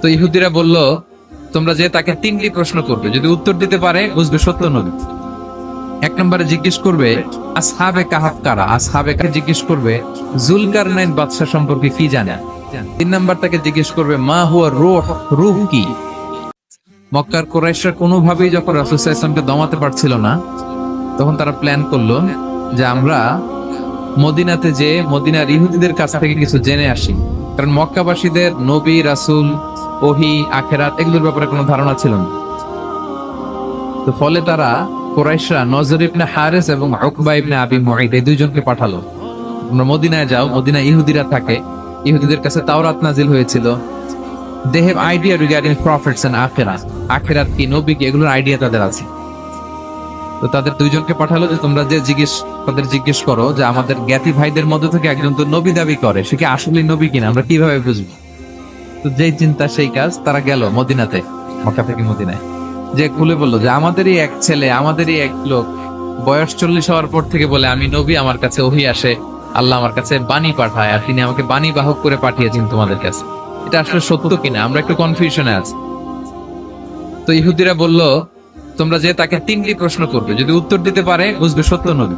তো ইহুদিরা বলল, তোমরা যে তাকে তিনটি প্রশ্ন করবে, যদি উত্তর দিতে পারে, বুঝবে সত্য নবী। এক নম্বরে জিজ্ঞেস করবে, আসহাবে কাহাফ কারা? আসহাবে কাকে জিজ্ঞেস করবে জুলকার নাইন বাদশাহ সম্পর্কে কি জানে? তিন নাম্বার তাকে জিজ্ঞেস করবে, মা হুয়া রুহ রুহ কি? মক্কার কোরাইশরা কোনোভাবেই যখন রাসূল ইসলামকে দমাতে পারছিল না, তখন তারা প্ল্যান করল যে আমরা মদিনাতে যে মদিনার ইহুদিদের কাছ থেকে কিছু জেনে আসি। কারণ মক্কাবাসীদের নবী, রাসূল, ওহি, আখেরাত এগুলোর ব্যাপারে কোনো ধারণা ছিল না। তো ফলে তারা কোরাইশরা নজর ইবনে হারেস এবং উকবা ইবনে আবি মুঈদ এই দুইজনকে পাঠালো। তোমরা মদিনায় যাও, মদিনায় ইহুদিরা থাকে। ইহুদিদের কাছে তাওরাত নাজিল হয়েছিল। They have idea regarding profits and আখেরাত। আখেরাত কি, নবী কি, এগুলোর আইডিয়া তাদের আছে। তো তাদের দুইজনকে পাঠালো যে তোমরা যে জিজ্ঞেস, তাদের জিজ্ঞেস করো যে আমাদের জ্ঞাতি ভাইদের মধ্যে থেকে একজন তো নবী দাবি করে, সে কি আসলে নবী কিনা? আমরা কীভাবে বুঝব? তো যেই চিন্তা, সেই কাজ তারা গেল মদিনাতে, মক্কা থেকে মদিনায়। যে খুলে বলল যে, আমাদেরই এক ছেলে, আমাদেরই এক লোক, বয়স চল্লিশ হওয়ার পর থেকে বলে, আমি নবী, আমার কাছে ওহি আসে, আল্লাহ আমার কাছে বাণী পাঠায়, আর তিনি আমাকে বাণী বাহক করে পাঠিয়েছেন তোমাদের কাছে। এটা আসলে সত্য কিনা? আমরা একটু কনফিউশনে আছি। তো ইহুদিরা বলল তোমরা যে তাকে তিনটি প্রশ্ন করবে, যদি উত্তর দিতে পারে, বুঝবে সত্য নবী।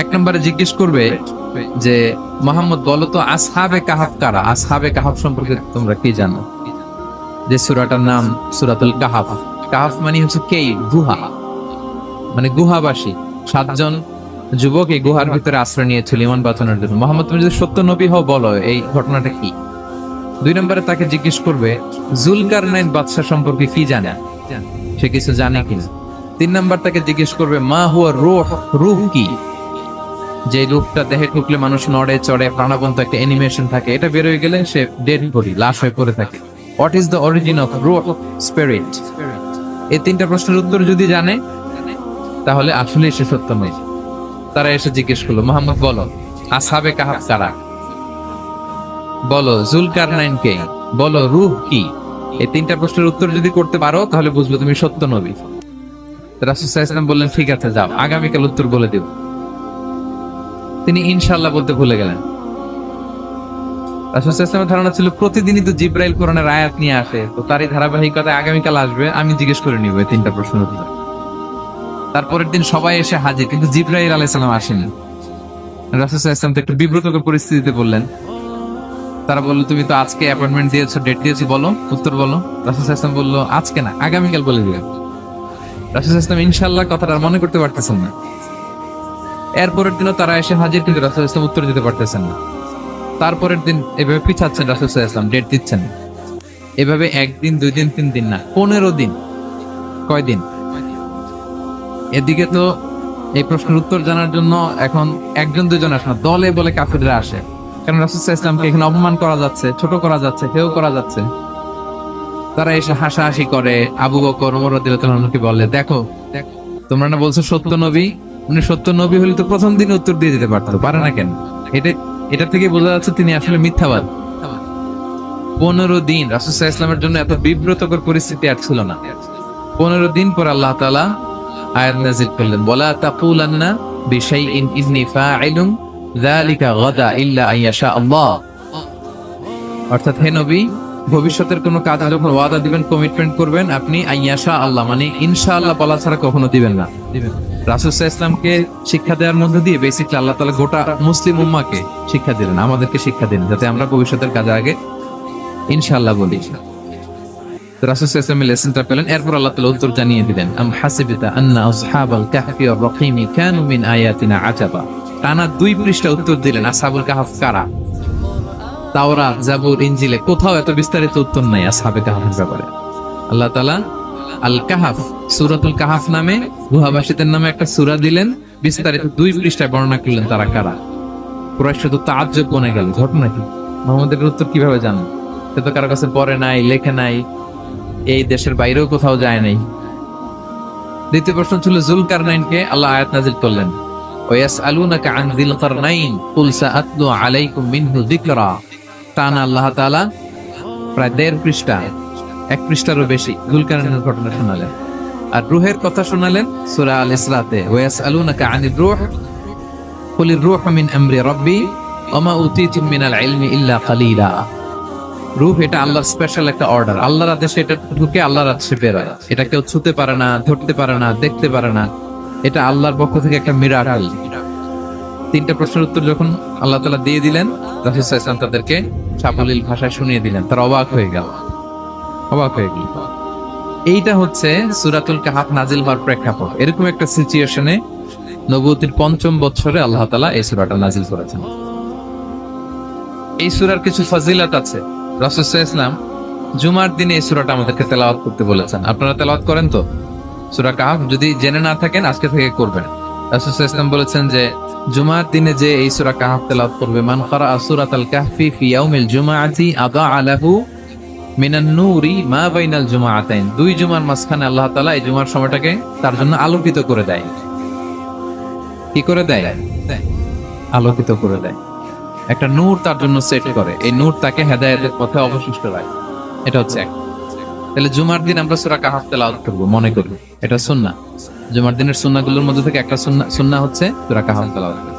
এক নম্বরে জিজ্ঞেস করবে যে, মোহাম্মদ, বলো তো, আসহাবে কাহাফ কারা? আসহাবে কাহাফ সম্পর্কে তোমরা কি জানো? যে সুরাটার নাম সুরাতুল কাহাফ। কাহাফ মানে হচ্ছে কে? গুহা। মানে গুহাবাসী। সাতজন যুবক এই গুহার ভিতরে আশ্রয় নিয়েছিল ইমান বাঁচানোর জন্য। মোহাম্মদ, তুমি যদি সত্য নবী হও, বলো, এই ঘটনাটা কি? দুই নম্বরে তাকে জিজ্ঞেস করবে জুলকার নাইন বাদশাহ সম্পর্কে কি জানে সে কিছু জানে কিনা। তিন নাম্বার তাকে জিজ্ঞেস করবে, মা হুয়া রুহ রুহ কি? যে রূপটা দেহে ঢুকলে মানুষ নড়ে, চড়ে, প্রাণবন্ত একটা অ্যানিমেশন থাকে। এটা বের হয়ে গেলে সে ডেড বডি লাশ হয়ে পড়ে থাকে। What is the origin of রুহ স্পিরিট এই তিনটা প্রশ্নের উত্তর যদি জানে, তাহলে আসলে সে সত্য নয় তারা এসে জিজ্ঞেস করল, মোহাম্মদ, বলো আসাবে কাহাব কারা? বলো জুলকার নাইন কে বলো, রুহ কি? এই তিনটা প্রশ্নের উত্তর যদি করতে পারো, তাহলে বুঝবে তুমি সত্য নবী। রাসুল ইসলাম বললেন, ঠিক আছে, যাও। আগামীকাল উত্তর বলে তিনি ইনশাল্লাহ বলতে ভুলে গেলেন। রাসুল ইসলামের ধারণা ছিল, প্রতিদিনই তো জিব্রাইল কোরআনের আয়াত নিয়ে আসে। তো তারই ধারাবাহিকতায় আগামীকাল আসবে, আমি জিজ্ঞেস করে নিব এই তিনটা প্রশ্নের তারপরের দিন সবাই এসে হাজির, কিন্তু জিব্রাইল আলাইসালাম আসেনি। রাসুল ইসলাম তো একটু বিব্রতকর পরিস্থিতিতে বললেন তারা বলল, তুমি তো আজকে অ্যাপয়েন্টমেন্ট দিয়েছ ডেট দিয়েছি, বলো, উত্তর বলো। রাসুল ইসলাম বলল, আজকে না, আগামীকাল বলে দিবেন রাসুল ইসলাম ইনশাল্লাহ কথাটা মনে করতে পারতেছেন না। এরপরের দিনও তারা এসে হাজির, কিন্তু রাসুল ইসলাম উত্তর দিতে পারতেছেন না। তারপরের দিন এভাবে পিছাচ্ছেন রাসুল ইসলাম ডেট দিচ্ছেন এভাবে একদিন, দুই দিন, তিন দিন না, পনেরো দিন কয়দিন এদিকে তো এই প্রশ্নের উত্তর জানার জন্য এখন একজন, দুজন আসে না, দলে বলে কাফিররা আসে। কারণ রাসুল ইসলামকে এখানে অপমান করা যাচ্ছে, ছোট করা যাচ্ছে কেউ করা যাচ্ছে। তারা এসে হাসাহাসি করে, আবু বকর ওমর রাদিয়াল্লাহু বলে, দেখো, তোমরা না বলছো সত্য নবী? উনি সত্য নবী হলে তো প্রথম দিন উত্তর দিয়ে দিতে পারতো, পারে না কেন? এটা এটা থেকে বোঝা যাচ্ছে তিনি আসলে মিথ্যাবাদ। পনেরো দিন রাসুসাহ ইসলামের জন্য এত বিব্রতকর পরিস্থিতি আর ছিল না। পনেরো দিন পর আল্লাহ তালা আয়াত নাজিল করলেন বলা ফাইলুন যালিকা গাদা ইল্লা আইয়াশা আল্লাহ অর্থাৎ হে নবী, ভবিষ্যতের কোনো কাজ যখন ওয়াদা দিবেন কমিটমেন্ট করবেন, আপনি আইয়াশা আল্লাহ মানে ইনশাআল্লাহ বলা ছাড়া কখনো দিবেন না। ইসলামকে শিক্ষা দেওয়ার মধ্যে দিয়ে বেসিকলি আল্লাহ তালা গোটা মুসলিম উম্মাকে শিক্ষা দিলেন, আমাদেরকে শিক্ষা দিলেন, যাতে আমরা ভবিষ্যতের কাজে আগে ইনশাআল্লাহ বলি। লেসনটা আল্লাহ উত্তর জানিয়ে দিলেন টানা দুই পৃষ্ঠা উত্তর দিলেন আসহাবুল কাহফ কারা? তাওরাত জাবুর ইনজিলে কোথাও এত বিস্তারিত উত্তর নাই আসহাবে কাহফের ব্যাপারে আল্লাহ তাআলা আল কাহাফ সূরাতুল কাহাফ নামে গুহাবাসীদের নামে একটা সূরা দিলেন, বিস্তারিত দুই পৃষ্ঠায় বর্ণনা করলেন তারা কারা। কুরাইশ তো তাজ্জব বনে গেল, ঘটনা কি? মোহাম্মদের উত্তর কীভাবে জানেন সে তো কারও কাছে পড়ে নাই, লেখে নাই, এই দেশের বাইরেও কোথাও যায় নাই। দ্বিতীয় প্রশ্ন ছিল জুলকার নাইনকে আল্লাহ আয়াত নাজিল করলেন। ওয়াস আলুনাকা আন যিল কারনাইন কুল সাআতলু আলাইকুম মিনহু যিকরা টান আল্লাহ তাআলা প্রায় দেড় পৃষ্ঠা, এক পৃষ্ঠারও বেশি জুলকারনাইনের ঘটনা শোনালেন। আর রুহের কথা শোনালেন সূরা আল ইসরাতে ওয়াস আলুনাকা আনির রূহ কুলির রূহ মিন আমরি রাব্বি ওমা উতিতুম মিনাল ইলমি ইল্লা কালিলা রূপ এটা আল্লাহর স্পেশাল একটা অর্ডার আল্লাহর আদেশে এটা ঢুকে আল্লাহর আদেশে বেরোয়। এটা কেউ ছুতে পারে না, ধরতে পারে না, দেখতে পারে না। এটা আল্লাহর পক্ষ থেকে একটা মিরাকাল তিনটা প্রশ্নের উত্তর যখন আল্লাহ তালা দিয়ে দিলেন ইসলাম তাদেরকে সাবলীল ভাষায় শুনিয়ে দিলেন। তার অবাক হয়ে গেল। অবাক হয়ে গেল। এইটা হচ্ছে সুরাতুল কাহাফ নাজিল হওয়ার প্রেক্ষাপট। এরকম একটা সিচুয়েশনে নবতির পঞ্চম বছরে আল্লাহ তালা এই সুরাটা নাজিল করেছেন। এই সুরার কিছু ফাজিলাত আছে। রাসুল ইসলাম জুমার দিনে এই সুরাটা আমাদেরকে তেলাওয়াত করতে বলেছেন। আপনারা তেলাওয়াত করেন তো? সুরা কাহাফ, যদি জেনে না থাকেন, আজকে থেকে করবেন। বলেছেন যে, জুমার দিনে যে এই সুরা কাহাফ করবে, মান কারা সুরাত আল কাহফি জুমাআতি আদা আলাহু সময়টাকে তার জন্য আলোকিত করে দেয়। কি করে দেয়? আলোকিত করে দেয়। একটা নূর তার জন্য সেট করে। এই নূর তাকে হেদায়েতের পথে অবশিষ্ট রাখে। এটা হচ্ছে এক। তাহলে জুমার দিন আমরা সুরা কাহাফ তেলাওয়াত করব, মনে করব এটা সুন্না জুমার দিনের সুন্নাগুলোর মধ্যে থেকে একটা সুন্না সুন্না হচ্ছে সুরা কাহাফ তেলাওয়াত।